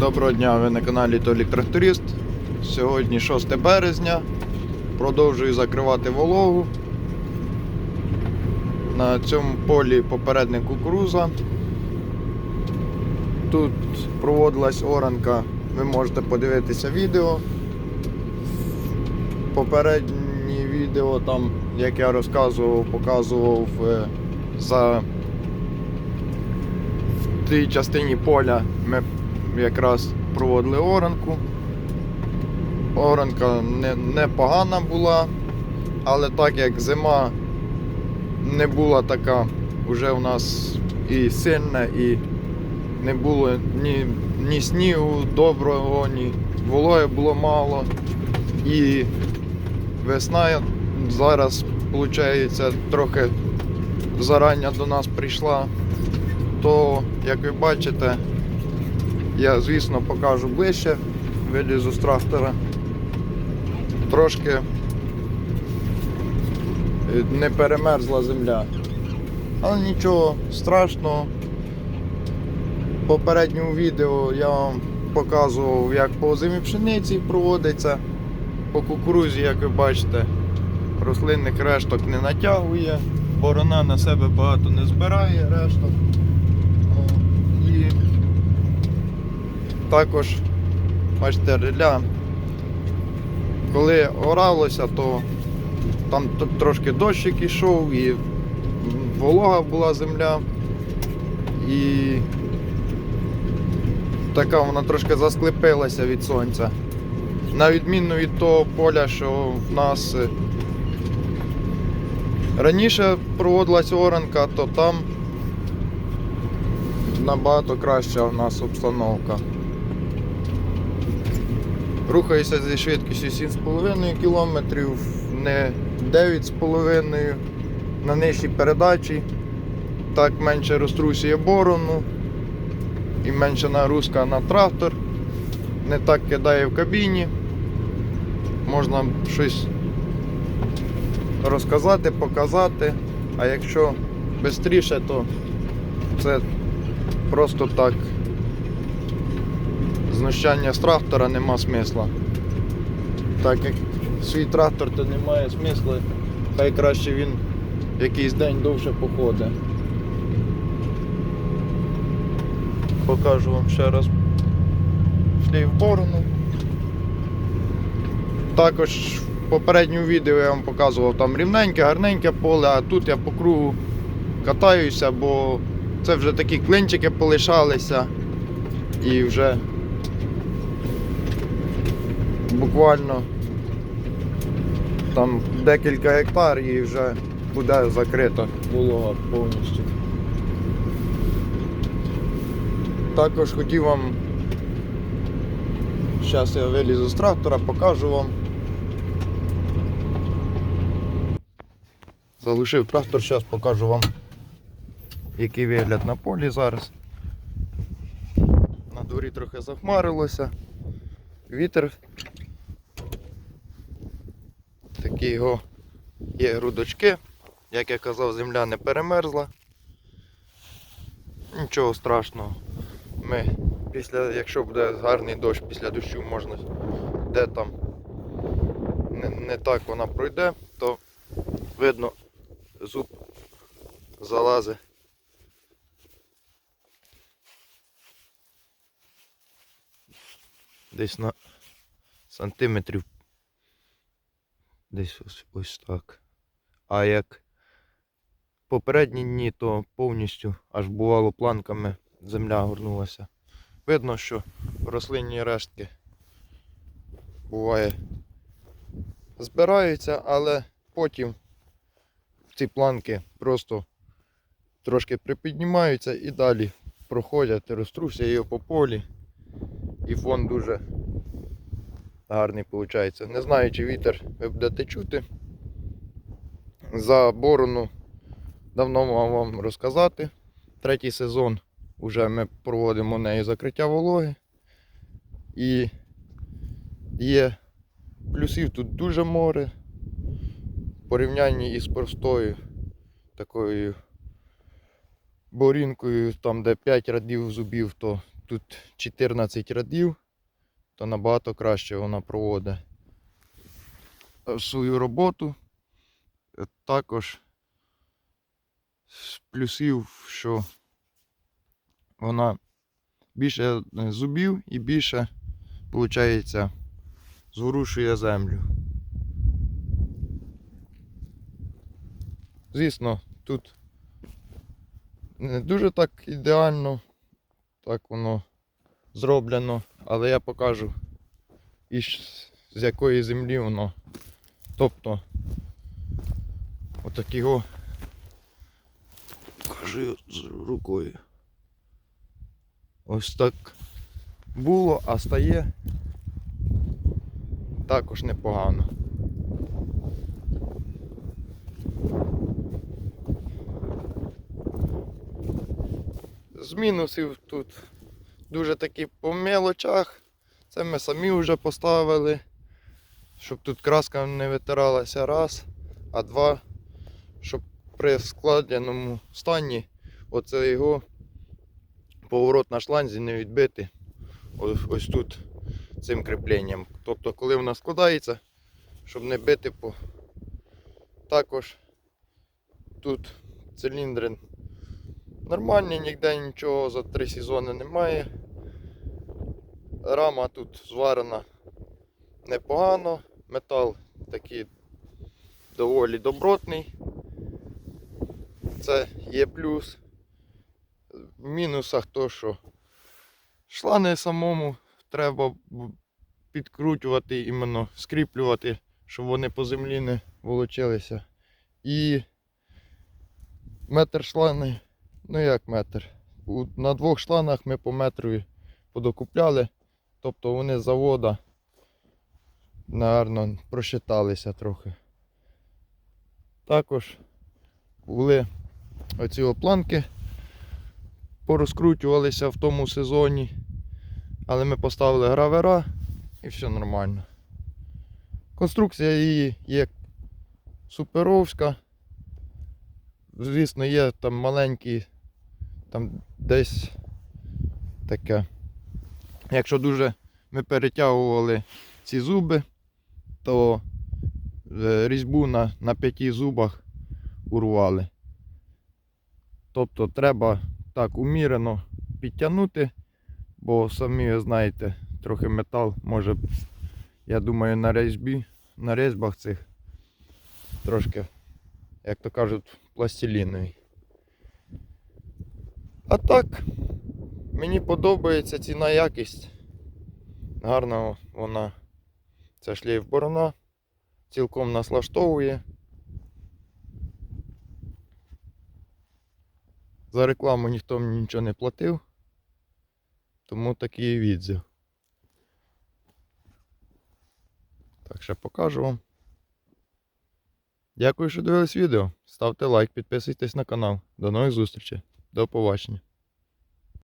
Доброго дня, ви на каналі Толік Тракторист. Сьогодні 6 березня. Продовжую закривати вологу. На цьому полі попередник кукуруза. Тут проводилась оранка, ви можете подивитися відео. Попереднє відео, там, як я розказував, показував е, за в тій частині поля ми якраз проводили оранку. Оранка не, непогана була, але так як зима не була така вже у нас і сильна, і не було ні, ні снігу доброго, ні вологи було мало. І весна зараз, виходить, трохи зарання до нас прийшла, то, як ви бачите, я, звісно, покажу ближче, вилізу з трактора. Трошки не перемерзла земля. Але нічого страшного. В попередньому відео я вам показував, як по озимій пшениці проводиться. По кукурузі, як ви бачите, рослинних решток не натягує, борона на себе багато не збирає решток. О, І також, бачите, риля, коли оралося, то там трошки дощик ішов і волога була земля. І така вона трошки засклепилася від сонця. На відміну від того поля, що в нас е, раніше проводилась оранка, то там набагато краща в нас обстановка. Рухаюся зі швидкістю 7,5 км, не 9,5 на нижчій передачі. Так менше розтрусює борону і менша нагрузка на трактор. Не так кидає в кабіні. Можна щось розказати, показати. А якщо швидше, то це просто так знущання з трактора нема смисла. Так як свій трактор, то немає смисла, хай краще він якийсь день довше походить. Покажу вам ще раз шлейф борону. Також в попередньому відео я вам показував там рівненьке, гарненьке поле, а тут я по кругу катаюся, бо це вже такі клинчики полишалися і вже буквально там декілька гектар і вже буде закрита волога повністю. Також хотів вам, зараз я вилізу з трактора, покажу вам. Залишив трактор, зараз покажу вам, який вигляд на полі зараз. На дворі трохи захмарилося. Вітер. Такі його є грудочки. Як я казав, земля не перемерзла. Нічого страшного. Ми після, якщо буде гарний дощ, після дощу можна де там не, не так вона пройде, то видно зуб залазить. Десь на сантиметрів. Десь ось, ось так. А як попередні дні, то повністю аж бувало планками земля горнулася. Видно, що рослинні рештки буває збираються, але потім ці планки просто трошки припіднімаються і далі проходять, розтруся його по полі. І фон дуже гарний виходить. Не знаю, чи вітер ви будете чути. За борону давно мав вам розказати. Третій сезон вже ми проводимо нею закриття вологи. І є плюсів тут дуже море. В порівнянні із простою такою борінкою, там де 5 радів зубів, то тут 14 радів, то набагато краще вона проводить е, свою роботу. Е, Також з плюсів, що вона більше е, зубів і більше, виходить, зворушує землю. Звісно, тут не дуже так ідеально, так воно зроблено, але я покажу і з якої землі воно. Тобто отак його покажу з рукою. Ось так було, а стає також непогано. З мінусів тут дуже такі по мелочах. Це ми самі вже поставили, щоб тут краска не витиралася раз, а два, щоб при складеному стані оце його поворот на шланзі не відбити ось, ось тут цим кріпленням. Тобто, коли вона складається, щоб не бити по. Також тут циліндри нормальні, ніде нічого за три сезони немає. Рама тут зварена непогано, метал такий доволі добротний. Це є плюс. В мінусах то, що шлани самому треба підкручувати, іменно скріплювати, щоб вони по землі не волочилися. І метр шлани, ну як метр. На двох шланах ми по метру подокупляли. Тобто вони з завода, напевно, просчиталися трохи. Також були оці опланки, порозкручувалися в тому сезоні, але ми поставили гравера і все нормально. Конструкція її є суперовська. Звісно, є там маленькі, там десь таке. Якщо дуже ми перетягували ці зуби, то е, різьбу на, на п'яти зубах урвали. Тобто треба так умірено підтягнути, бо самі знаєте, трохи метал може, я думаю, на різьбі, на різьбах цих трошки, як то кажуть, пластиліновий. А так, мені подобається ціна якість. Гарна вона. Це шлейф борона. Цілком нас влаштовує. За рекламу ніхто мені нічого не платив. Тому такий відзив. Так, ще покажу вам. Дякую, що дивились відео. Ставте лайк, підписуйтесь на канал. До нових зустрічей. До побачення.